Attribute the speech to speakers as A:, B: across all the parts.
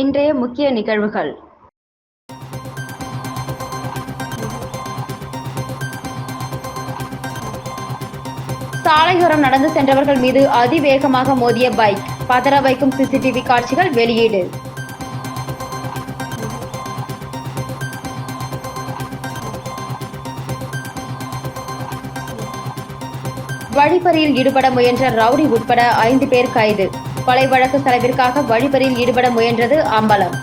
A: இன்றைய முக்கிய நிகழ்வுகள். சாலையோரம் நடந்து சென்றவர்கள் மீது அதிவேகமாக மோதிய பைக் பதற வைக்கும் சிசிடிவி காட்சிகள் வெளியீடு. வழிப்பறியில் ஈடுபட முயன்ற ரவுடி உட்பட ஐந்து பேர் கைது. கொலை வழக்கு செலவிற்காக வழிபறியில் ஈடுபட முயன்றது அம்பலம்.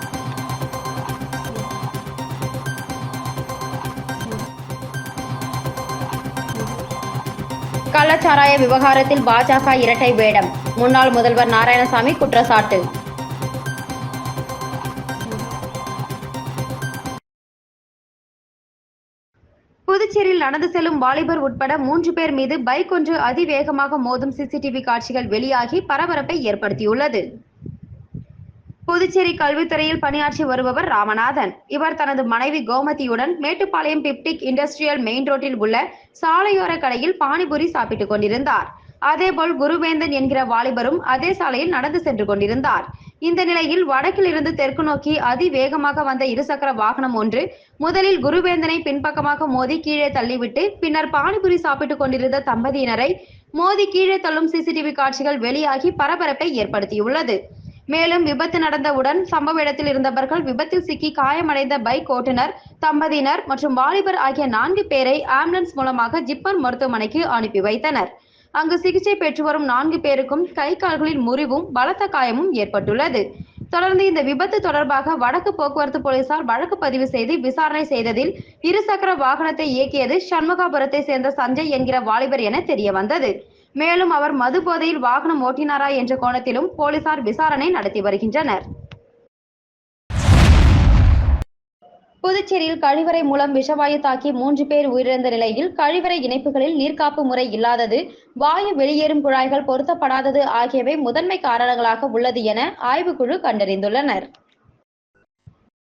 A: கள்ளச்சாராய விவகாரத்தில் பாஜக இரட்டை வேடம். முன்னாள் முதல்வர் நாராயணசாமி குற்றச்சாட்டு. புதுச்சேரியில் நடந்து செல்லும் வாலிபர் உட்பட மூன்று பேர் மீது பைக் ஒன்று அதிவேகமாக மோதும் சிசிடிவி காட்சிகள் வெளியாகி பரபரப்பை ஏற்படுத்தியுள்ளது. புதுச்சேரி கல்வித்துறையில் பணியாற்றி வருபவர் ராமநாதன். இவர் தனது மனைவி கோமதியுடன் மேட்டுப்பாளையம் பிப்டிக் இண்டஸ்ட்ரியல் மெயின் ரோட்டில் உள்ள சாலையோர கடையில் பானிபூரி சாப்பிட்டுக் கொண்டிருந்தார். அதேபோல் குருவேந்தன் என்கிற வாலிபரும் அதே சாலையில் நடந்து சென்று கொண்டிருந்தார். இந்த நிலையில் வடக்கில் இருந்து தெற்கு நோக்கி அதிவேகமாக வந்த இருசக்கர வாகனம் ஒன்று முதலில் குருவேந்தனை பின்பக்கமாக மோதி கீழே தள்ளிவிட்டு பின்னர் பானிபுரி சாப்பிட்டுக் கொண்டிருந்த தம்பதியினரை மோதி கீழே தள்ளும் சிசிடிவி காட்சிகள் வெளியாகி பரபரப்பை ஏற்படுத்தியுள்ளது. மேலும் விபத்து நடந்தவுடன் சம்பவ இடத்தில் இருந்தவர்கள் விபத்தில் சிக்கி காயமடைந்த பைக் ஓட்டுநர் தம்பதியினர் மற்றும் வாலிபர் ஆகிய நான்கு பேரை ஆம்புலன்ஸ் மூலமாக ஜிப்மர் மருத்துவமனைக்கு அனுப்பி வைத்தனர். அங்கு சிகிச்சை பெற்று வரும் நான்கு பேருக்கும் கை கால்களில் முறிவும் பலத்த காயமும் ஏற்பட்டுள்ளது. தொடர்ந்து இந்த விபத்து தொடர்பாக வடக்கு போக்குவரத்து போலீசார் வழக்கு பதிவு செய்து விசாரணை செய்ததில் இருசக்கர வாகனத்தை இயக்கியது சண்முகாபுரத்தை சேர்ந்த சஞ்சய் என்கிற வாலிபர் என தெரிய வந்தது மேலும் அவர் மது போதையில் வாகனம் ஓட்டினாரா என்ற கோணத்திலும் போலீசார் விசாரணை நடத்தி வருகின்றனர். புதுச்சேரியில் கழிவறை மூலம் விஷவாயு தாக்கி மூன்று பேர் உயிரிழந்த நிலையில் கழிவறை இணைப்புகளில் நீர்காப்பு முறை இல்லாதது வாயு வெளியேறும் குழாய்கள் பொருத்தப்படாதது ஆகியவை முதன்மை காரணங்களாக உள்ளது என ஆய்வுக்குழு கண்டறிந்துள்ளனர்.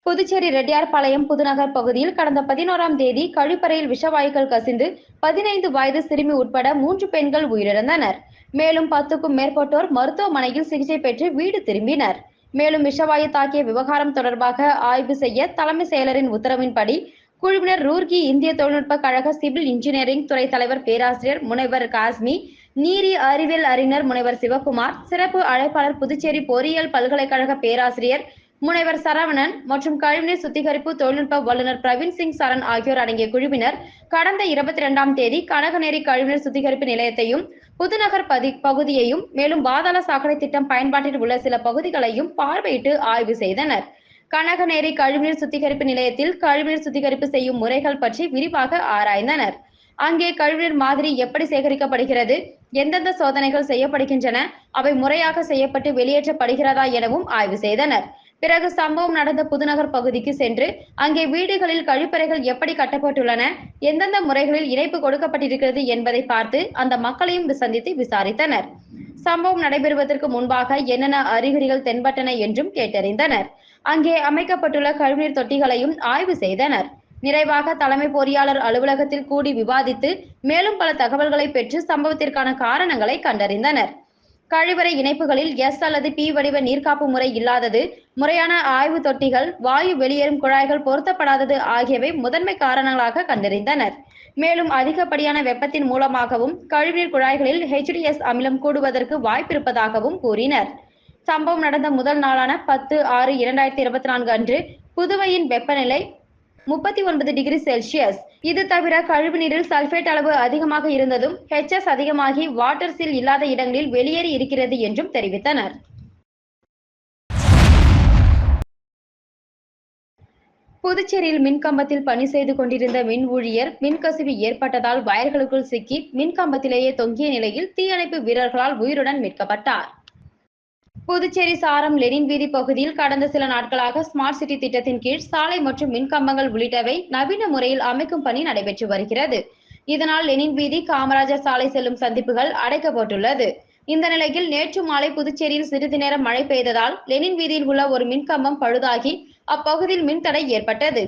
A: புதுச்சேரி ரெட்டியார்பாளையம் புதுநகர் பகுதியில் கடந்த பதினோராம் தேதி கழிப்பறையில் விஷவாயுக்கள் கசிந்து பதினைந்து வயது சிறுமி உட்பட மூன்று பெண்கள் உயிரிழந்தனர். மேலும் பத்துக்கும் மேற்பட்டோர் மருத்துவமனையில் சிகிச்சை பெற்று வீடு திரும்பினர். மேலும் விஷவாயு தாக்கிய விவகாரம் தொடர்பாக ஆய்வு செய்ய தலைமை செயலரின் உத்தரவின்படி குழுவினர் ரூர்கி இந்திய தொழில்நுட்ப கழக சிவில் இன்ஜினியரிங் துறை தலைவர் பேராசிரியர் முனைவர் காஸ்மி நீரி அறிவியல் அறிஞர் முனைவர் சிவகுமார் சிறப்பு அழைப்பாளர் புதுச்சேரி பொறியியல் பல்கலைக்கழக பேராசிரியர் முனைவர் சரவணன் மற்றும் கழிவுநீர் சுத்திகரிப்பு தொழில்நுட்ப வல்லுநர் பிரவீன் சிங் சரண் ஆகியோர் அடங்கிய குழுவினர் கடந்த இருபத்தி இரண்டாம் தேதி கனகநேரி கழிவுநீர் சுத்திகரிப்பு நிலையத்தையும் புதுநகர் பதி பகுதியையும் மேலும் பாதாள சாக்கடை திட்டம் பயன்பாட்டில் உள்ள சில பகுதிகளையும் பார்வையிட்டு ஆய்வு செய்தனர். கனகநேரி கழிவுநீர் சுத்திகரிப்பு நிலையத்தில் கழிவுநீர் சுத்திகரிப்பு செய்யும் முறைகள் பற்றி விரிவாக ஆராய்ந்தனர். அங்கே கழிவுநீர் மாதிரி எப்படி சேகரிக்கப்படுகிறது எந்தெந்த சோதனைகள் செய்யப்படுகின்றன அவை முறையாக செய்யப்பட்டு வெளியேற்றப்படுகிறதா எனவும் ஆய்வு செய்தனர். பிறகு சம்பவம் நடந்த புதுநகர் பகுதிக்கு சென்று அங்கே வீடுகளில் கழிப்பறைகள் எப்படி கட்டப்பட்டுள்ளன எந்தெந்த முறைகளில் இணைப்பு கொடுக்கப்பட்டிருக்கிறது என்பதை பார்த்து அந்த மக்களையும் சந்தித்து விசாரித்தனர். சம்பவம் நடைபெறுவதற்கு முன்பாக என்னென்ன அறிகுறிகள் தென்பட்டன என்றும் கேட்டறிந்தனர். அங்கே அமைக்கப்பட்டுள்ள கழிவுநீர் தொட்டிகளையும் ஆய்வு செய்தனர். நிறைவாக தலைமை பொறியாளர் அலுவலகத்தில் கூடி விவாதித்து மேலும் பல தகவல்களை பெற்று சம்பவத்திற்கான காரணங்களை கண்டறிந்தனர். கழிவறை இணைப்புகளில் எஸ் அல்லது பி வடிவ நீர்காப்பு முறை இல்லாதது முறையான ஆய்வு தொட்டிகள் வாயு வெளியேறும் குழாய்கள் பொருத்தப்படாதது ஆகியவை முதன்மை காரணங்களாக கண்டறிந்தனர். மேலும் அதிகப்படியான வெப்பத்தின் மூலமாகவும் கழிவுநீர் குழாய்களில் ஹெச்டிஎஸ் அமிலம் கூடுவதற்கு வாய்ப்பிருப்பதாகவும் கூறினர். சம்பவம் நடந்த முதல் நாளான பத்து ஆறு இரண்டாயிரத்தி இருபத்தி நான்கு அன்று புதுவையின் வெப்பநிலை முப்பத்தி ஒன்பது டிகிரி செல்சியஸ் இது தவிர கழிவு நீரில் சல்பேட் அளவு அதிகமாக இருந்ததும் ஹெச்எஸ் அதிகமாகி வாட்டர் சீல் இல்லாத இடங்களில் வெளியேறி இருக்கிறது என்றும் தெரிவித்தனர். புதுச்சேரியில் மின்கம்பத்தில் பணி செய்து கொண்டிருந்த மின் ஊழியர் மின்கசிவு ஏற்பட்டதால் வயர்களுக்குள் சிக்கி மின்கம்பத்திலேயே தொங்கிய நிலையில் தீயணைப்பு வீரர்களால் உயிருடன் மீட்கப்பட்டார். புதுச்சேரி சாரம் லெனின் வீதி பகுதியில் கடந்த சில நாட்களாக ஸ்மார்ட் சிட்டி திட்டத்தின் கீழ் சாலை மற்றும் மின்கம்பங்கள் உள்ளிட்டவை நவீன முறையில் அமைக்கும் பணி நடைபெற்று வருகிறது. இதனால் லெனின் வீதி காமராஜர் சாலை செல்லும் சந்திப்புகள் அடைக்கப்பட்டுள்ளது. இந்த நிலையில் நேற்று மாலை புதுச்சேரியில் சிறிது நேரம் மழை பெய்ததால் லெனின் வீதியில் உள்ள ஒரு மின்கம்பம் பழுதாகி அப்பகுதியில் மின்தடை ஏற்பட்டது.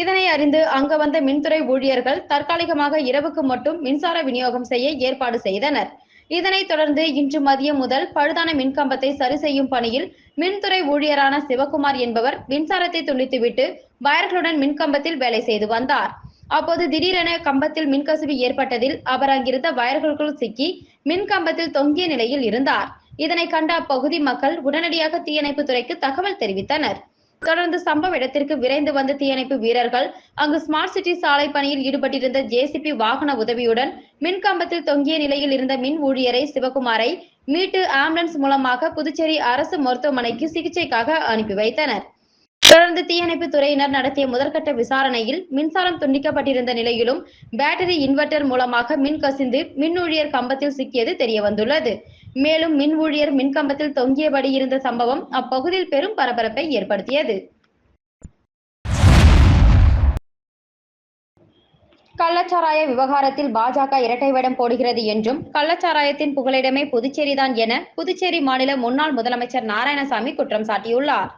A: இதனை அறிந்து அங்கு வந்த மின்துறை ஊழியர்கள் தற்காலிகமாக இரவுக்கு மட்டும் மின்சார விநியோகம் செய்ய ஏற்பாடு செய்தனர். இதனைத் தொடர்ந்து இன்று மதியம் முதல் பழுதான மின்கம்பத்தை சரி செய்யும் பணியில் மின்துறை ஊழியரான சிவகுமார் என்பவர் மின்சாரத்தை துண்டித்துவிட்டு வயர்களுடன் மின்கம்பத்தில் வேலை செய்து வந்தார். அப்போது திடீரென கம்பத்தில் மின்கசிவு ஏற்பட்டதில் அவர் அங்கிருந்த வயர்களுக்குள் சிக்கி மின்கம்பத்தில் தொங்கிய நிலையில் இருந்தார். இதனை கண்ட அப்பகுதி மக்கள் உடனடியாக தீயணைப்பு துறைக்கு தகவல் தெரிவித்தனர். தொடர்ந்து சம்பவ இடத்திற்கு விரைந்து வந்த தீயணைப்பு வீரர்கள் அங்கு ஸ்மார்ட் சிட்டி சாலை பணியில் ஈடுபட்டிருந்த ஜேசிபி வாகன உதவியுடன் மின்கம்பத்தில் தொங்கிய நிலையில் இருந்த மின் ஊழியரை சிவகுமாரை மீட்டு ஆம்புலன்ஸ் மூலமாக புதுச்சேரி அரசு மருத்துவமனைக்கு சிகிச்சைக்காக அனுப்பி வைத்தனர். தொடர்ந்து தீயணைப்பு துறையினர் நடத்திய முதற்கட்ட விசாரணையில் மின்சாரம் துண்டிக்கப்பட்டிருந்த நிலையிலும் பேட்டரி இன்வெர்டர் மூலமாக மின் கசிந்து மின் ஊழியர் கம்பத்தில் சிக்கியது தெரிய வந்துள்ளது மேலும் மின் ஊழியர் மின்கம்பத்தில் தொங்கியபடி இருந்த சம்பவம் அப்பகுதியில் பெரும் பரபரப்பை ஏற்படுத்தியது. கள்ளச்சாராய விவகாரத்தில் பாஜக இரட்டை வேடம் போடுகிறது என்றும் கள்ளச்சாராயத்தின் புகலிடமே புதுச்சேரிதான் என புதுச்சேரி மாநில முன்னாள் முதலமைச்சர் நாராயணசாமி குற்றம் சாட்டியுள்ளார்.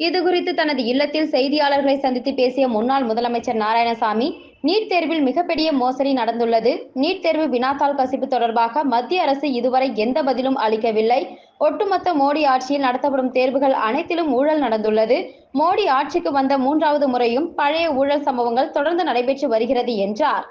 A: இதுகுறித்து தனது இல்லத்தில் செய்தியாளர்களை சந்தித்து பேசிய முன்னாள் முதலமைச்சர் நாராயணசாமி நீட் தேர்வில் மிகப்பெரிய மோசடி நடந்துள்ளது. நீட் தேர்வு வினாத்தாள் கசிப்பு தொடர்பாக மத்திய அரசு இதுவரை எந்த பதிலும் அளிக்கவில்லை. ஒட்டுமொத்த மோடி ஆட்சியில் நடத்தப்படும் தேர்வுகள் அனைத்திலும் ஊழல் நடந்துள்ளது. மோடி ஆட்சிக்கு வந்த மூன்றாவது முறையும் பழைய ஊழல் சம்பவங்கள் தொடர்ந்து நடைபெற்று வருகிறது என்றார்.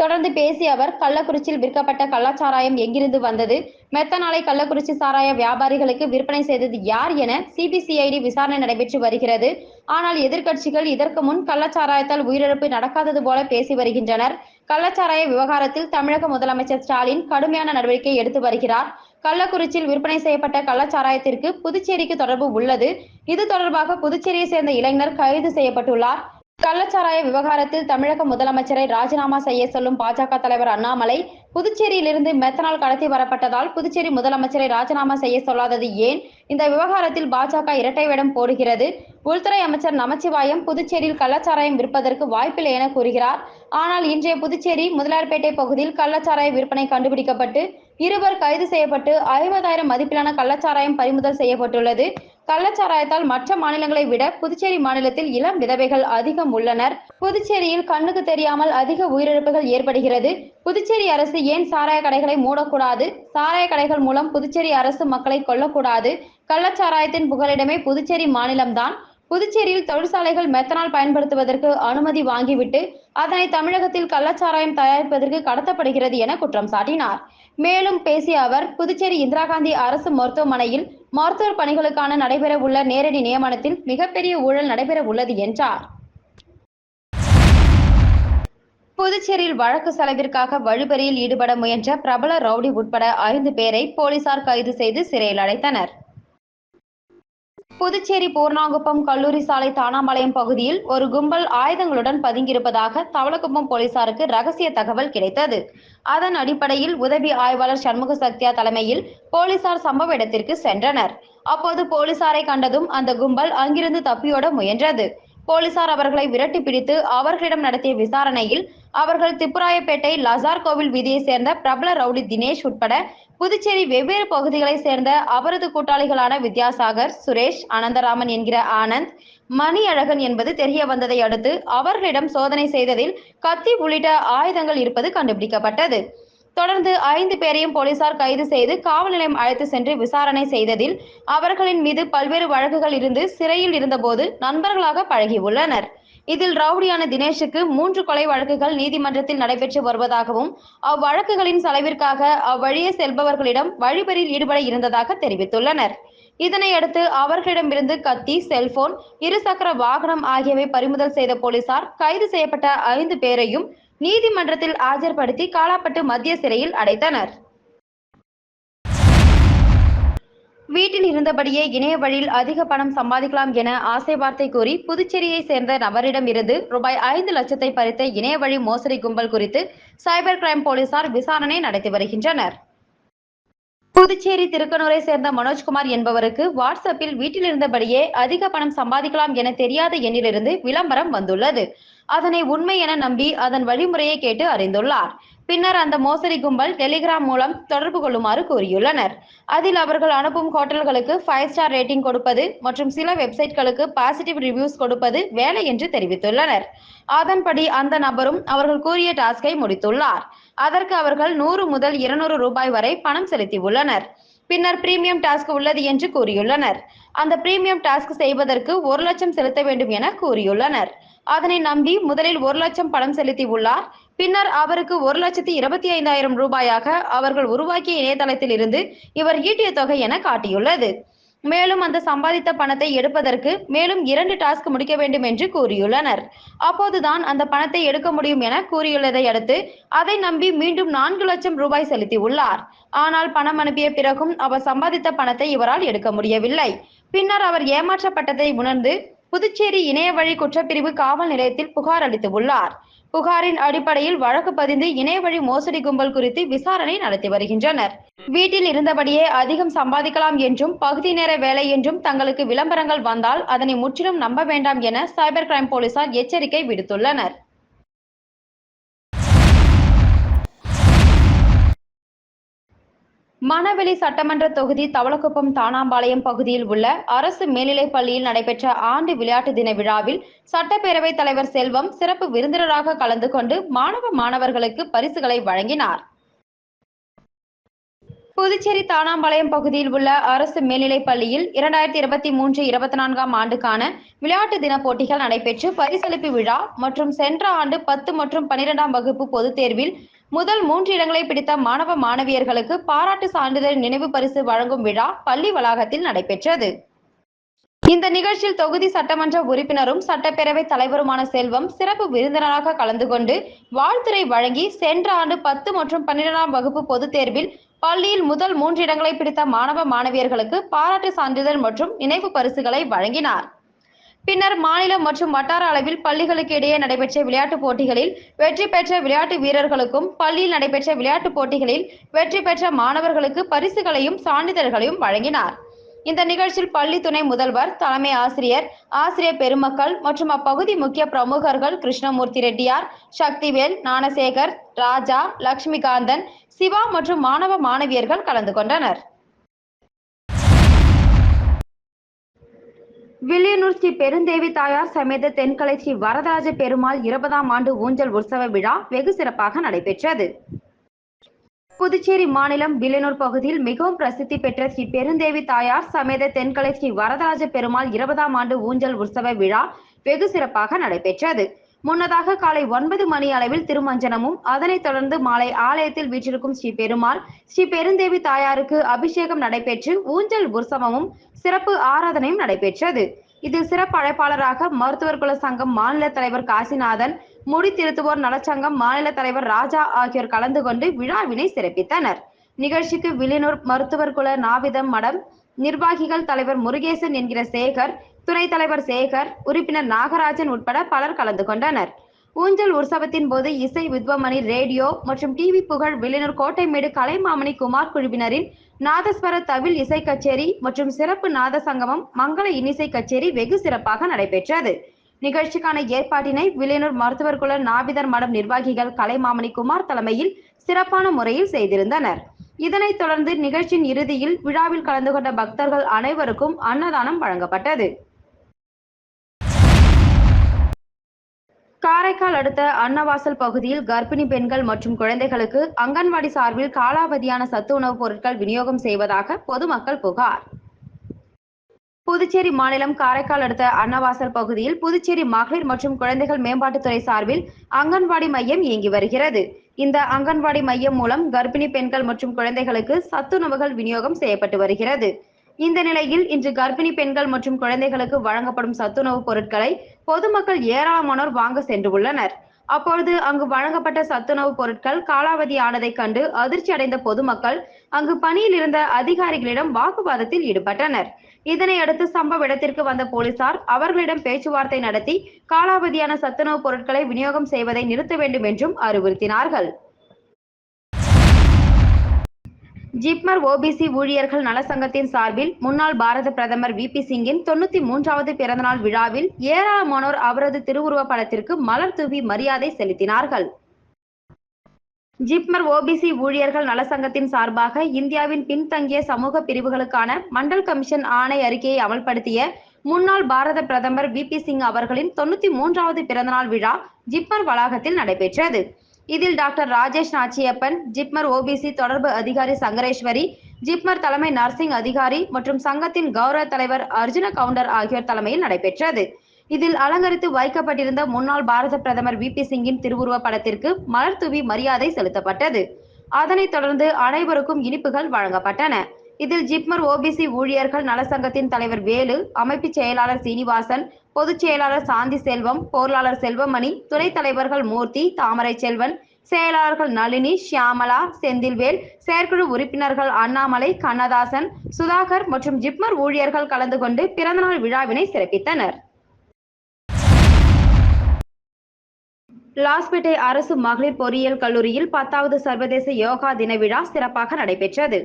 A: தொடர்ந்து பேசிய அவர் கள்ளக்குறிச்சியில் விற்கப்பட்ட கள்ளச்சாராயம் எங்கிருந்து வந்தது? மெத்தனாலை கள்ளக்குறிச்சி சாராய வியாபாரிகளுக்கு விற்பனை செய்தது யார் என சிபிசிஐடி விசாரணை நடைபெற்று வருகிறது. ஆனால் எதிர்க்கட்சிகள் இதற்கு முன் கள்ளச்சாராயத்தால் உயிரிழப்பு நடக்காதது போல பேசி வருகின்றனர். கள்ளச்சாராய விவகாரத்தில் தமிழக முதலமைச்சர் ஸ்டாலின் கடுமையான நடவடிக்கை எடுத்து வருகிறார். கள்ளக்குறிச்சியில் விற்பனை செய்யப்பட்ட கள்ளச்சாராயத்திற்கு புதுச்சேரிக்கு தொடர்பு உள்ளது. இது தொடர்பாக புதுச்சேரியை சேர்ந்த இளைஞர் கைது செய்யப்பட்டுள்ளார். கள்ளச்சாராய விவகாரத்தில் தமிழக முதலமைச்சரை ராஜினாமா செய்ய சொல்லும் பாஜக தலைவர் அண்ணாமலை புதுச்சேரியிலிருந்து மெத்தனால் கடத்தி வரப்பட்டதால் புதுச்சேரி முதலமைச்சரை ராஜினாமா செய்ய சொல்லாதது ஏன்? இந்த விவகாரத்தில் பாஜக இரட்டை வேடம் போடுகிறது. உள்துறை அமைச்சர் நமச்சிவாயம் புதுச்சேரியில் கள்ளச்சாராயம் விற்பதற்கு வாய்ப்பில்லை என கூறுகிறார். ஆனால் இன்றைய புதுச்சேரி முதலியார்பேட்டை பகுதியில் கள்ளச்சாராய விற்பனை கண்டுபிடிக்கப்பட்டு இருவர் கைது செய்யப்பட்டு ஐம்பதாயிரம் மதிப்பிலான கள்ளச்சாராயம் பறிமுதல் செய்யப்பட்டுள்ளது. கள்ளச்சாராயத்தால் மற்ற மாநிலங்களை விட புதுச்சேரி மாநிலத்தில் இளம் விதவைகள் அதிகம் உள்ளனர். புதுச்சேரியில் கண்ணுக்கு தெரியாமல் அதிக உயிரிழப்புகள் ஏற்படுகிறது. புதுச்சேரி அரசு ஏன் சாராய கடைகளை மூடக்கூடாது? சாராய கடைகள் மூலம் புதுச்சேரி அரசு மக்களை கொல்லக்கூடாது. கள்ளச்சாராயத்தின் புகலிடமே புதுச்சேரி மாநிலம்தான். புதுச்சேரியில் தொழிற்சாலைகள் மெத்தனால் பயன்படுத்துவதற்கு அனுமதி வாங்கிவிட்டு அதனை தமிழகத்தில் கள்ளச்சாராயம் தயாரிப்பதற்கு கடத்தப்படுகிறது என குற்றம் சாட்டினார். மேலும் பேசிய அவர் புதுச்சேரி இந்திரா காந்தி அரசு மருத்துவமனையில் மருத்துவர் பணிகளுக்கான நடைபெற உள்ள நேரடி நியமனத்தில் மிகப்பெரிய ஊழல் நடைபெற உள்ளது என்றார். புதுச்சேரியில் வழக்கு செலவிற்காக வழிபறியில் ஈடுபட முயன்ற பிரபல ரவுடி உட்பட ஐந்து பேரை போலீசார் கைது செய்து சிறையில் அடைத்தனர். புதுச்சேரி பூர்ணாங்குப்பம் கல்லூரி சாலை தானாம்பாளையம் பகுதியில் ஒரு கும்பல் ஆயுதங்களுடன் பதுங்கியிருப்பதாக தவளக்குப்பம் போலீசாருக்கு ரகசிய தகவல் கிடைத்தது. அதன் அடிப்படையில் உதவி ஆய்வாளர் சண்முக சத்யா தலைமையில் போலீசார் சம்பவ இடத்திற்கு சென்றனர். அப்போது போலீசாரை கண்டதும் அந்த கும்பல் அங்கிருந்து தப்பியோட முயன்றது. போலீசார் அவர்களை விரட்டி பிடித்து அவர்களிடம் நடத்திய விசாரணையில் அவர்கள் திப்புராயப்பேட்டை லசார் கோவில் வீதியை சேர்ந்த பிரபல ரவுடி தினேஷ் உட்பட புதுச்சேரி வெவ்வேறு பகுதிகளைச் சேர்ந்த அவரது கூட்டாளிகளான வித்யாசாகர் சுரேஷ் அனந்தராமன் என்கிற ஆனந்த் மணியழகன் என்பது தெரிய வந்ததை அடுத்து அவர்களிடம் சோதனை செய்ததில் கத்தி உள்ளிட்ட ஆயுதங்கள் இருப்பது கண்டுபிடிக்கப்பட்டது. தொடர்ந்து ஐந்து பேரையும் போலீசார் கைது செய்து காவல் நிலையம் அழைத்து சென்று விசாரணை செய்ததில் அவர்களின் மீது பல்வேறு வழக்குகள் இருந்து சிறையில் இருந்தபோது நண்பர்களாக பழகியுள்ளனர். இதில் ரவுடியான தினேஷுக்கு மூன்று கொலை வழக்குகள் நீதிமன்றத்தில் நடைபெற்று வருவதாகவும் அவ்வழக்குகளின் செலவிற்காக அவ்வழியே செல்பவர்களிடம் வழிபறியில் ஈடுபட இருந்ததாக தெரிவித்துள்ளனர். இதனையடுத்து அவர்களிடமிருந்து கத்தி செல்போன் இருசக்கர வாகனம் ஆகியவை பறிமுதல் செய்த போலீசார் கைது செய்யப்பட்ட ஐந்து பேரையும் நீதிமன்றத்தில் ஆஜர்படுத்தி காலாப்பட்டு மத்திய சிறையில் அடைத்தனர். வீட்டில் இருந்தபடியே இணைய வழியில் அதிக பணம் சம்பாதிக்கலாம் என ஆசை வார்த்தை கூறி புதுச்சேரியை சேர்ந்த நபரிடம் இருந்து ரூபாய் ஐந்து லட்சத்தை பறித்த இணைய வழி மோசடி கும்பல் குறித்து சைபர் கிரைம் போலீசார் விசாரணை நடத்தி வருகின்றனர். புதுச்சேரி திருக்கனூரை சேர்ந்த மனோஜ்குமார் என்பவருக்கு வாட்ஸ்அப்பில் வீட்டில் இருந்தபடியே அதிக பணம் சம்பாதிக்கலாம் என தெரியாத எண்ணிலிருந்து விளம்பரம் வந்துள்ளது. அதனை உண்மை என நம்பி அதன் வழிமுறையை கேட்டு அறிந்துள்ளார். பின்னர் அந்த மோசடி கும்பல் டெலிகிராம் மூலம் தொடர்பு கொள்ளுமாறு கூறியுள்ளனர். அதில் அவர்கள் அனுப்பும் ஹோட்டல்களுக்கு ஃபைவ் ஸ்டார் ரேட்டிங் கொடுப்பது மற்றும் சில வெப்சைட்களுக்கு பாசிட்டிவ் ரிவ்யூஸ் கொடுப்பது வேலை என்று தெரிவித்துள்ளனர். அதன்படி அந்த நபரும் அவர்கள் கூறிய டாஸ்கை முடித்துள்ளார். அதற்கு அவர்கள் நூறு முதல் இருநூறு ரூபாய் வரை பணம் செலுத்தியுள்ளனர். பின்னர் பிரீமியம் டாஸ்க் உள்ளது என்று கூறியுள்ளனர். அந்த பிரீமியம் டாஸ்க் செய்வதற்கு ஒரு லட்சம் செலுத்த வேண்டும் என கூறியுள்ளனர். அதனை நம்பி முதலில் ஒரு லட்சம் பணம் செலுத்தி உள்ளார் பின்னர் அவருக்கு ஒரு லட்சத்தி இருபத்தி ஐந்தாயிரம் ரூபாயாக அவர்கள் உருவாக்கிய இணையதளத்தில் இருந்து இவர் ஈட்டிய தொகை என காட்டியுள்ளது. மேலும் அந்த சம்பாதித்த பணத்தை எடுப்பதற்கு மேலும் இரண்டு டாஸ்க் முடிக்க வேண்டும் என்று கூறியுள்ளனர். அப்போதுதான் அந்த பணத்தை எடுக்க முடியும் என கூறியுள்ளதை அடுத்து அதை நம்பி மீண்டும் நான்கு லட்சம் ரூபாய் செலுத்தி உள்ளார் ஆனால் பணம் அனுப்பிய பிறகும் அவர் சம்பாதித்த பணத்தை இவரால் எடுக்க முடியவில்லை. பின்னர் அவர் ஏமாற்றப்பட்டதை உணர்ந்து புதுச்சேரி இணைய வழி குற்றப்பிரிவு காவல் நிலையத்தில் புகார் அளித்துள்ளார் புகாரின் அடிப்படையில் வழக்கு பதிந்து இணைய வழி மோசடி கும்பல் குறித்து விசாரணை நடத்தி வருகின்றனர். வீட்டில் இருந்தபடியே அதிகம் சம்பாதிக்கலாம் என்றும் பகுதி நேர வேலை என்றும் தங்களுக்கு விளம்பரங்கள் வந்தால் அதனை முற்றிலும் நம்ப வேண்டாம் என சைபர் கிரைம் போலீசார் எச்சரிக்கை விடுத்துள்ளனர். மணவெளி சட்டமன்ற தொகுதி தவளக்குப்பம் தானாம்பாளையம் பகுதியில் உள்ள அரசு மேல்நிலைப் பள்ளியில் நடைபெற்ற ஆண்டு விளையாட்டு தின விழாவில் சட்டப்பேரவைத் தலைவர் செல்வம் சிறப்பு விருந்தினராக கலந்து கொண்டு மாணவ மாணவர்களுக்கு பரிசுகளை வழங்கினார். புதுச்சேரி தானாம்பாளையம் பகுதியில் உள்ள அரசு மேல்நிலைப் பள்ளியில் இரண்டாயிரத்தி இருபத்தி மூன்று இருபத்தி நான்காம் ஆண்டுக்கான விளையாட்டு தின போட்டிகள் நடைபெற்று பரிசளிப்பு விழா மற்றும் சென்ற ஆண்டு பத்து மற்றும் பனிரெண்டாம் வகுப்பு பொதுத் தேர்வில் முதல் மூன்று இடங்களை பிடித்த மாணவ மாணவியர்களுக்கு பாராட்டு சான்றிதழ் நினைவு பரிசு வழங்கும் விழா பள்ளி வளாகத்தில் நடைபெற்றது. இந்த நிகழ்ச்சியில் தொகுதி சட்டமன்ற உறுப்பினரும் சட்டப்பேரவை தலைவருமான செல்வம் சிறப்பு விருந்தினராக கலந்து கொண்டு வாழ்த்துறை வழங்கி சென்ற ஆண்டு பத்து மற்றும் பன்னிரெண்டாம் வகுப்பு பொதுத் தேர்வில் பள்ளியில் முதல் மூன்று இடங்களை பிடித்த மாணவ மாணவியர்களுக்கு பாராட்டு சான்றிதழ் மற்றும் நினைவு பரிசுகளை வழங்கினார். பின்னர் மாநிலம் மற்றும் வட்டார அளவில் பள்ளிகளுக்கு இடையே நடைபெற்ற விளையாட்டுப் போட்டிகளில் வெற்றி பெற்ற விளையாட்டு வீரர்களுக்கும் பள்ளியில் நடைபெற்ற விளையாட்டுப் போட்டிகளில் வெற்றி பெற்ற மாணவர்களுக்கு பரிசுகளையும் சான்றிதழ்களையும் வழங்கினார். இந்த நிகழ்ச்சியில் பள்ளி துணை முதல்வர் தலைமை ஆசிரியர் ஆசிரியர் பெருமக்கள் மற்றும் அப்பகுதி முக்கிய பிரமுகர்கள் கிருஷ்ணமூர்த்தி ரெட்டியார் சக்திவேல் ஞானசேகர் ராஜா லட்சுமிகாந்தன் சிவா மற்றும் மாணவ மாணவியர்கள் கலந்து கொண்டனர். வில்லியனூர் ஸ்ரீ பெருந்தேவி தாயார் சமேத தென்கலை ஸ்ரீ வரதராஜ பெருமாள் இருபதாம் ஆண்டு ஊஞ்சல் உற்சவ விழா வெகு சிறப்பாக நடைபெற்றது. புதுச்சேரி மாநிலம் வில்லியனூர் பகுதியில் மிகவும் பிரசித்தி பெற்ற ஸ்ரீ பெருந்தேவி தாயார் சமேத தென்கலை ஸ்ரீ வரதராஜ பெருமாள் இருபதாம் ஆண்டு ஊஞ்சல் உற்சவ விழா வெகு சிறப்பாக நடைபெற்றது. முன்னதாக காலை ஒன்பது மணி அளவில் திருமஞ்சனமும் அதனைத் தொடர்ந்து மாலை ஆலயத்தில் வீற்றிருக்கும் ஸ்ரீ பெருமாள் ஸ்ரீ பெருந்தேவி தாயாருக்கு அபிஷேகம் நடைபெற்று ஊஞ்சல் உற்சவமும் சிறப்பு ஆராதனையும் நடைபெற்றது. இதில் சிறப்பு அழைப்பாளராக மருத்துவர் குல சங்கம் மாநில தலைவர் காசிநாதன் முடி திருத்துவோர் நலச்சங்கம் மாநில தலைவர் ராஜா ஆகியோர் கலந்து கொண்டு விழாவினை சிறப்பித்தனர். நிகழ்ச்சிக்கு வில்லியனூர் மருத்துவர் குல நாவிதம் மடம் நிர்வாகிகள் தலைவர் முருகேசன் என்கிற சேகர் துணைத் தலைவர் சேகர் உறுப்பினர் நாகராஜன் உட்பட பலர் கலந்து கொண்டனர். ஊஞ்சல் உற்சவத்தின் போது இசை வித்வமணி ரேடியோ மற்றும் டிவி புகழ் வில்லியனூர் கோட்டைமேடு கலைமாமணி குமார் குழுவினரின் நாதஸ்வர தவில் இசை கச்சேரி மற்றும் சிறப்பு நாத சங்கமம் மங்கள இன்னிசை கச்சேரி வெகு சிறப்பாக நடைபெற்றது. நிகழ்ச்சிக்கான ஏற்பாட்டினை வில்லியனூர் மருத்துவர் குல நாவிதர் மடம் நிர்வாகிகள் கலைமாமணி குமார் தலைமையில் சிறப்பான முறையில் செய்திருந்தனர். இதனைத் தொடர்ந்து நிகழ்ச்சியின் இறுதியில் விழாவில் கலந்து கொண்ட பக்தர்கள் அனைவருக்கும் அன்னதானம் வழங்கப்பட்டது. காரைக்கால் அடுத்த அன்னவாசல் பகுதியில் கர்ப்பிணி பெண்கள் மற்றும் குழந்தைகளுக்கு அங்கன்வாடி சார்பில் காலாவதியான சத்து உணவுப் பொருட்கள் விநியோகம் செய்வதாக பொதுமக்கள் புகார். புதுச்சேரி மாநிலம் காரைக்கால் அடுத்த அன்னவாசல் பகுதியில் புதுச்சேரி மகளிர் மற்றும் குழந்தைகள் மேம்பாட்டுத்துறை சார்பில் அங்கன்வாடி மையம் இயங்கி வருகிறது. இந்த அங்கன்வாடி மையம் மூலம் கர்ப்பிணி பெண்கள் மற்றும் குழந்தைகளுக்கு சத்துணவுகள் விநியோகம் செய்யப்பட்டு வருகிறது. இந்த நிலையில் இன்று கர்ப்பிணி பெண்கள் மற்றும் குழந்தைகளுக்கு வழங்கப்படும் சத்துணவுப் பொருட்களை பொதுமக்கள் ஏராளமானோர் வாங்க சென்றுள்ளனர். அப்பொழுது அங்கு வழங்கப்பட்ட சத்துணவுப் பொருட்கள் காலாவதி ஆனதைக் கண்டு அதிர்ச்சி அடைந்த பொதுமக்கள் அங்கு பணியில் இருந்த அதிகாரிகளிடம் வாக்குவாதத்தில் ஈடுபட்டனர். இதனையடுத்து சம்பவ இடத்திற்கு வந்த போலீசார் அவர்களிடம் பேச்சுவார்த்தை நடத்தி காலாவதியான சத்துணவுப் பொருட்களை விநியோகம் செய்வதை நிறுத்த வேண்டும் என்றும் அறிவுறுத்தினார்கள். ஜிப்மர் ஓபிசி ஊழியர்கள் நலசங்கத்தின் சார்பில் முன்னாள் பாரத பிரதமர் வி பி சிங்கின் தொண்ணூத்தி மூன்றாவது பிறந்தநாள் விழாவில் ஏராளமானோர் அவரது திருவுருவப் படத்திற்கு மலர் தூவி மரியாதை செலுத்தினார்கள். ஜிப்மர் ஓபிசி ஊழியர்கள் நலசங்கத்தின் சார்பாக இந்தியாவின் பின்தங்கிய சமூக பிரிவுகளுக்கான மண்டல் கமிஷன் ஆணை அறிக்கையை அமல்படுத்திய முன்னாள் பாரத பிரதமர் வி பி சிங் அவர்களின் தொண்ணூத்தி மூன்றாவது பிறந்தநாள் விழா ஜிப்மர் வளாகத்தில் நடைபெற்றது. இதில் டாக்டர் ராஜேஷ் நாச்சியப்பன் ஜிப்மர் ஓபிசி தொடர்பு அதிகாரி சங்கரேஸ்வரி ஜிப்மர் தலைமை நர்சிங் அதிகாரி மற்றும் சங்கத்தின் கௌரவ தலைவர் அர்ஜுன கவுண்டர் ஆகியோர் தலைமையில் நடைபெற்றது. இதில் அலங்கரித்து வைக்கப்பட்டிருந்த முன்னாள் பாரத பிரதமர் வி. பி. சிங்கின் திருவுருவ படத்திற்கு மலர் தூவி மரியாதை செலுத்தப்பட்டது. அதனைத் தொடர்ந்து அனைவருக்கும் இனிப்புகள் வழங்கப்பட்டன. இதில் ஜிப்மர் ஓபிசி ஊழியர்கள் நலசங்கத்தின் தலைவர் வேலு அமைப்பு செயலாளர் சீனிவாசன் பொதுச் செயலாளர் சாந்தி செல்வம் பொருளாளர் செல்வமணி துணைத் தலைவர்கள் மூர்த்தி தாமரை செல்வன் செயலாளர்கள் நளினி ஷியாமலா செந்தில்வேல் செயற்குழு உறுப்பினர்கள் அண்ணாமலை கண்ணதாசன் சுதாகர் மற்றும் ஜிப்மர் ஊழியர்கள் கலந்து கொண்டு பிறந்தநாள் விழாவினை சிறப்பித்தனர். லாஸ்பேட்டை அரசு மகளிர் பொறியியல் கல்லூரியில் பத்தாவது சர்வதேச யோகா தின விழா சிறப்பாக நடைபெற்றது.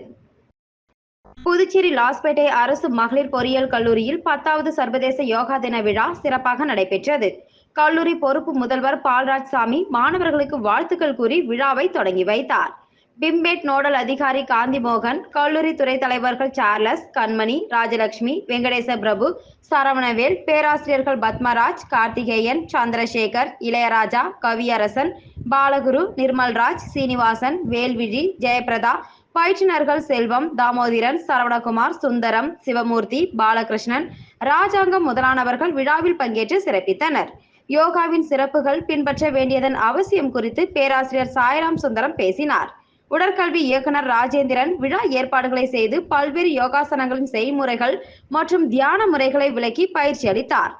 A: புதுச்சேரி லாஸ்பேட்டை அரசு மகளிர் பொறியியல் கல்லூரியில் பத்தாவது சர்வதேச யோகா தின விழா சிறப்பாக நடைபெற்றது. கல்லூரி பொறுப்பு முதல்வர் பால்ராஜ் சாமி மாணவர்களுக்கு வாழ்த்துக்கள் கூறி விழாவை தொடங்கி வைத்தார். பிம்பேட் நோடல் அதிகாரி காந்தி மோகன் கல்லூரி துறை தலைவர்கள் சார்லஸ் கண்மணி ராஜலட்சுமி வெங்கடேச பிரபு சரவணவேல் பேராசிரியர்கள் பத்மராஜ் கார்த்திகேயன் சந்திரசேகர் இளையராஜா கவியரசன் பாலகுரு நிர்மல்ராஜ் சீனிவாசன் வேல்விழி ஜெயபிரதா பயிற்றுநர்கள் செல்வம் தாமோதிரன் சரவணகுமார் சுந்தரம் சிவமூர்த்தி பாலகிருஷ்ணன் ராஜாங்கம் முதலானவர்கள் விழாவில் பங்கேற்று சிறப்பித்தனர். யோகாவின் சிறப்புகள் பின்பற்ற வேண்டியதன் அவசியம் குறித்து பேராசிரியர் சாய்ராம் சுந்தரம் பேசினார். உடற்கல்வி இயக்குனர் ராஜேந்திரன் விழா ஏற்பாடுகளை செய்து பல்வேறு யோகாசனங்களின் செய்முறைகள் மற்றும் தியான முறைகளை விளக்கி பயிற்சி அளித்தார்.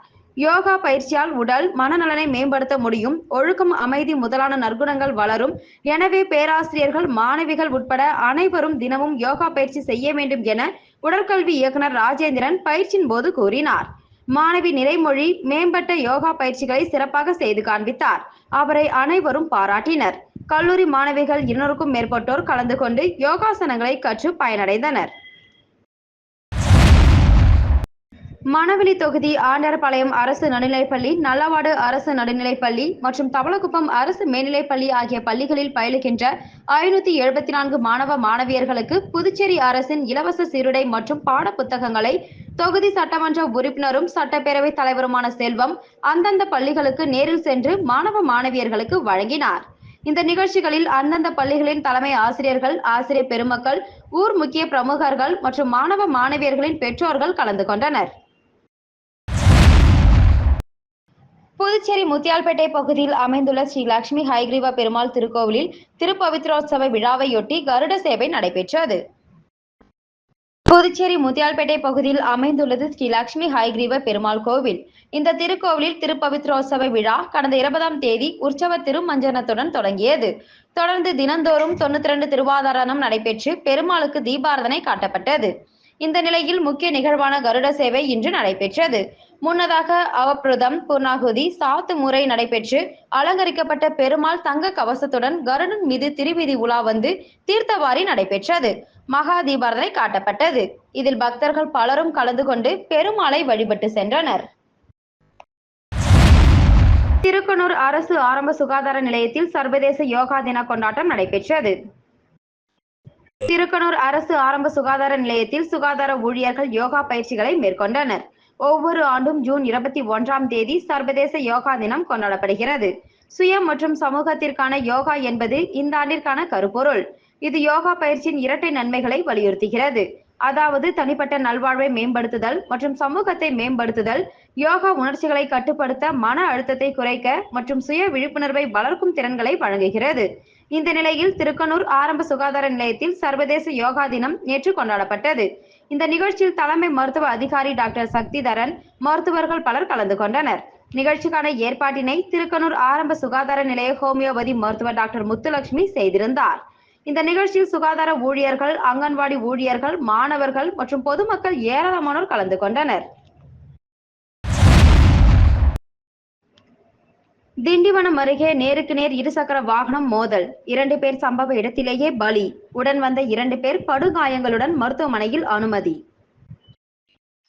A: யோகா பயிற்சியால் உடல் மனநலனை மேம்படுத்த முடியும். ஒழுக்கம் அமைதி முதலான நற்குணங்கள் வளரும். எனவே பேராசிரியர்கள் மாணவிகள் உட்பட அனைவரும் தினமும் யோகா பயிற்சி செய்ய வேண்டும் என உடற்கல்வி இயக்குனர் ராஜேந்திரன் பயிற்சியின் போது கூறினார். மாணவி நிறைமொழி மேம்பட்ட யோகா பயிற்சிகளை சிறப்பாக செய்து காண்பித்தார். அவரை அனைவரும் பாராட்டினர். கல்லூரி மாணவிகள் இருநூறுக்கும் மேற்பட்டோர் கலந்து கொண்டு யோகாசனங்களை கற்று பயனடைந்தனர். மணவெளி தொகுதி ஆண்டரபாளையம் அரசு நடுநிலைப்பள்ளி நல்லவாடு அரசு நடுநிலைப்பள்ளி மற்றும் தவளக்குப்பம் அரசு மேல்நிலைப்பள்ளி ஆகிய பள்ளிகளில் பயிலுகின்ற ஐநூத்தி எழுபத்தி நான்கு மாணவ மாணவியர்களுக்கு புதுச்சேரி அரசின் இலவச சீருடை மற்றும் பாட புத்தகங்களை தொகுதி சட்டமன்ற உறுப்பினரும் சட்டப்பேரவை தலைவருமான செல்வம் அந்தந்த பள்ளிகளுக்கு நேரில் சென்று மாணவ மாணவியர்களுக்கு வழங்கினார். இந்த நிகழ்ச்சிகளில் அந்தந்த பள்ளிகளின் தலைமை ஆசிரியர்கள் ஆசிரியர் பெருமக்கள் ஊர் முக்கிய பிரமுகர்கள் மற்றும் மாணவ மாணவியர்களின் பெற்றோர்கள் கலந்து கொண்டனர். புதுச்சேரி முத்தியால்பேட்டை பகுதியில் அமைந்துள்ள ஸ்ரீ லட்சுமி ஹைகிரீவ பெருமாள் திருக்கோவிலில் திருப்பவித்ரோத்சவ விழாவையொட்டி கருட சேவை நடைபெற்றது. புதுச்சேரி முத்தியால்பேட்டை பகுதியில் அமைந்துள்ளது ஸ்ரீ லட்சுமி ஹைகிரீவ பெருமாள் கோவில். இந்த திருக்கோவிலில் திருப்பவித்ரோத்சவ விழா கடந்த இருபதாம் தேதி உற்சவ திருமஞ்சனத்துடன் தொடங்கியது. தொடர்ந்து தினந்தோறும் தொண்ணூத்தி ரெண்டு திருவாதாரணம் நடைபெற்று பெருமாளுக்கு தீபாரதனை காட்டப்பட்டது. இந்த நிலையில் முக்கிய நிகழ்வான கருட சேவை இன்று நடைபெற்றது. முன்னதாக அவப்பிரதம் பூர்ணாகுதி சாத்து முறை நடைபெற்று அலங்கரிக்கப்பட்ட பெருமாள் தங்க கவசத்துடன் கருடன் மீது திருவிதி உலா வந்து தீர்த்தவாரி நடைபெற்றது. மகா தீபாரதனை காட்டப்பட்டது. இதில் பக்தர்கள் பலரும் கலந்து கொண்டு பெருமாளை வழிபட்டு சென்றனர். திருக்கனூர் அரசு ஆரம்ப சுகாதார நிலையத்தில் சர்வதேச யோகா தின கொண்டாட்டம் நடைபெற்றது. திருக்கனூர் அரசு ஆரம்ப சுகாதார நிலையத்தில் சுகாதார ஊழியர்கள் யோகா பயிற்சிகளை மேற்கொண்டனர். ஒவ்வொரு ஆண்டும் ஜூன் இருபத்தி ஒன்றாம் தேதி சர்வதேச யோகா தினம் கொண்டாடப்படுகிறது. சுயம் மற்றும் சமூகத்திற்கான யோகா என்பது இந்த ஆண்டிற்கான கருப்பொருள். இது யோகா பயிற்சியின் இரட்டை நன்மைகளை வலியுறுத்துகிறது. அதாவது தனிப்பட்ட நல்வாழ்வை மேம்படுத்துதல் மற்றும் சமூகத்தை மேம்படுத்துதல் யோகா உணர்ச்சிகளை கட்டுப்படுத்த மன அழுத்தத்தை குறைக்க மற்றும் சுய விழிப்புணர்வை வளர்க்கும் திறன்களை வழங்குகிறது. இந்த நிலையில் திருக்கனூர் ஆரம்ப சுகாதார நிலையத்தில் சர்வதேச யோகா தினம் நேற்று கொண்டாடப்பட்டது. இந்த நிகழ்ச்சியில் தலைமை மருத்துவ அதிகாரி டாக்டர் சக்திதரன் மருத்துவர்கள் பலர் கலந்து கொண்டனர். நிகழ்ச்சிக்கான ஏற்பாட்டினை திருக்கனூர் ஆரம்ப சுகாதார நிலைய ஹோமியோபதி மருத்துவர் டாக்டர் முத்துலட்சுமி செய்திருந்தார். இந்த நிகழ்ச்சியில் சுகாதார ஊழியர்கள் அங்கன்வாடி ஊழியர்கள் மாணவர்கள் மற்றும் பொதுமக்கள் ஏராளமானோர் கலந்து கொண்டனர். திண்டிவனம் அருகே நேருக்கு நேர் இருசக்கர வாகனம் மோதல். இரண்டு பேர் சம்பவ இடத்திலேயே பலி. உடன் வந்த இரண்டு பேர் படுகாயங்களுடன் மருத்துவமனையில் அனுமதி.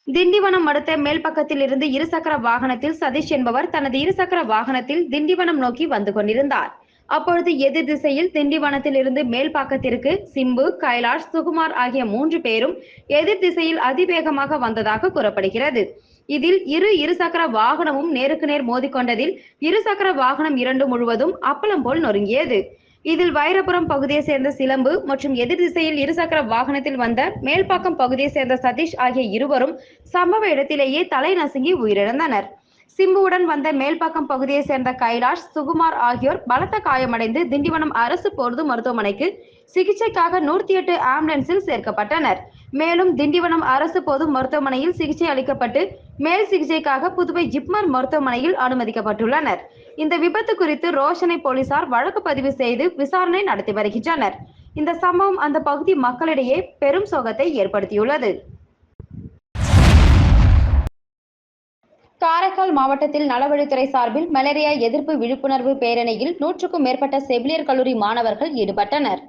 A: திண்டிவனம் அடுத்த மேல்பக்கத்தில் இருந்து இருசக்கர வாகனத்தில் சதீஷ் என்பவர் தனது இருசக்கர வாகனத்தில் திண்டிவனம் நோக்கி வந்து கொண்டிருந்தார். அப்பொழுது எதிர் திசையில் திண்டிவனத்தில் இருந்து மேல்பாக்கத்திற்கு சிம்பு கைலாஷ் சுகுமார் ஆகிய மூன்று பேரும் எதிர் திசையில் அதிவேகமாக வந்ததாக கூறப்படுகிறது. இதில் இரு இருசக்கர வாகனமும் நேருக்கு நேர் மோதிக்கொண்டதில் இருசக்கர வாகனம் இரண்டு முழுவதும் அப்பளம் போல் நொறுங்கியது. இதில் வைரபுரம் பகுதியை சேர்ந்த சிலம்பு மற்றும் எதிர் திசையில் இருசக்கர வாகனத்தில் வந்த மேல்பாக்கம் பகுதியை சேர்ந்த சதீஷ் ஆகிய இருவரும் சம்பவ இடத்திலேயே தலை நசுங்கி உயிரிழந்தனர். சிம்புவுடன் வந்த மேல்பாக்கம் பகுதியை சேர்ந்த கைலாஷ் சுகுமார் ஆகியோர் பலத்த காயமடைந்து திண்டிவனம் அரசு பொருது மருத்துவமனைக்கு சிகிச்சைக்காக நூற்றி எட்டு ஆம்புலன்ஸில் சேர்க்கப்பட்டனர். மேலும் திண்டிவனம் அரசு பொது மருத்துவமனையில் சிகிச்சை அளிக்கப்பட்டு மேல் சிகிச்சைக்காக புதுவை ஜிப்மர் மருத்துவமனையில் அனுமதிக்கப்பட்டுள்ளனர். இந்த விபத்து குறித்து ரோஷனை போலீசார் வழக்கு பதிவு செய்து விசாரணை நடத்தி வருகின்றனர். இந்த சம்பவம் அந்த பகுதி மக்களிடையே பெரும் சோகத்தை ஏற்படுத்தியுள்ளது. காரைக்கால் மாவட்டத்தில் நலவழித்துறை சார்பில் மலேரியா எதிர்ப்பு விழிப்புணர்வு பேரணியில் நூற்றுக்கும் மேற்பட்ட செவிலியர் கல்லூரி மாணவர்கள் ஈடுபட்டனர்.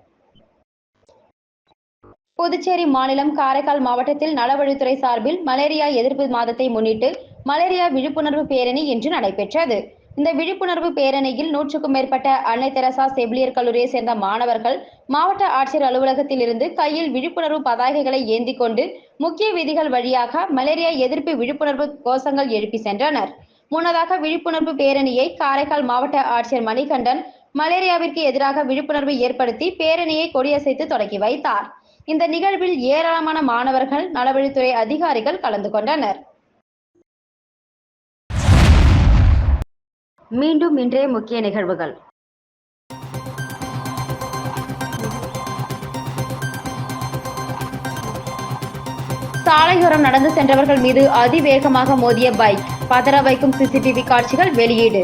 A: புதுச்சேரி மாநிலம் காரைக்கால் மாவட்டத்தில் நலவழித்துறை சார்பில் மலேரியா எதிர்ப்பு மாதத்தை முன்னிட்டு மலேரியா விழிப்புணர்வு பேரணி இன்று நடைபெற்றது. இந்த விழிப்புணர்வு பேரணியில் நூற்றுக்கும் மேற்பட்ட அன்னை தெரசா செவிலியர் கல்லூரியை சேர்ந்த மாணவர்கள் மாவட்ட ஆட்சியர் அலுவலகத்தில் இருந்து கையில் விழிப்புணர்வு பதாகைகளை ஏந்தி கொண்டு முக்கிய வீதிகள் வழியாக மலேரியா எதிர்ப்பு விழிப்புணர்வு கோஷங்கள் எழுப்பி சென்றனர். முன்னதாக விழிப்புணர்வு பேரணியை காரைக்கால் மாவட்ட ஆட்சியர் மணிகண்டன் மலேரியாவிற்கு எதிராக விழிப்புணர்வு ஏற்படுத்தி பேரணியை கொடியசைத்து தொடங்கி வைத்தார். இந்த நிகழ்வில் ஏராளமான மாணவர்கள் நலவழித்துறை அதிகாரிகள் கலந்து கொண்டனர். மீண்டும் இன்றைய முக்கிய நிகழ்வுகள். சாலையோரம் நடந்து சென்றவர்கள் மீது அதிவேகமாக மோதிய பைக் பதற வைக்கும் சிசிடிவி காட்சிகள் வெளியீடு.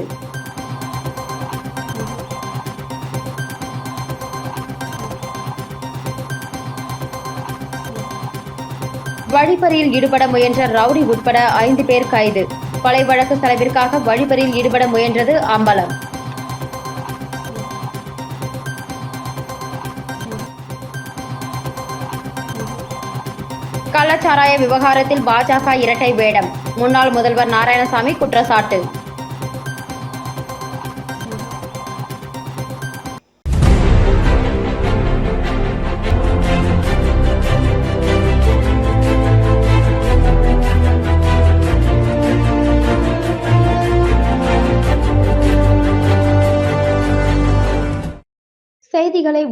A: வழிப்பறியில் ஈடுபட முயன்ற ரவுடி உட்பட ஐந்து பேர் கைது. கொலை வழக்கு செலவிற்காக வழிப்பறியில் ஈடுபட முயன்றது அம்பலம். கள்ளச்சாராய விவகாரத்தில் பாஜக இரட்டை வேடம். முன்னாள் முதல்வர் நாராயணசாமி குற்றச்சாட்டு.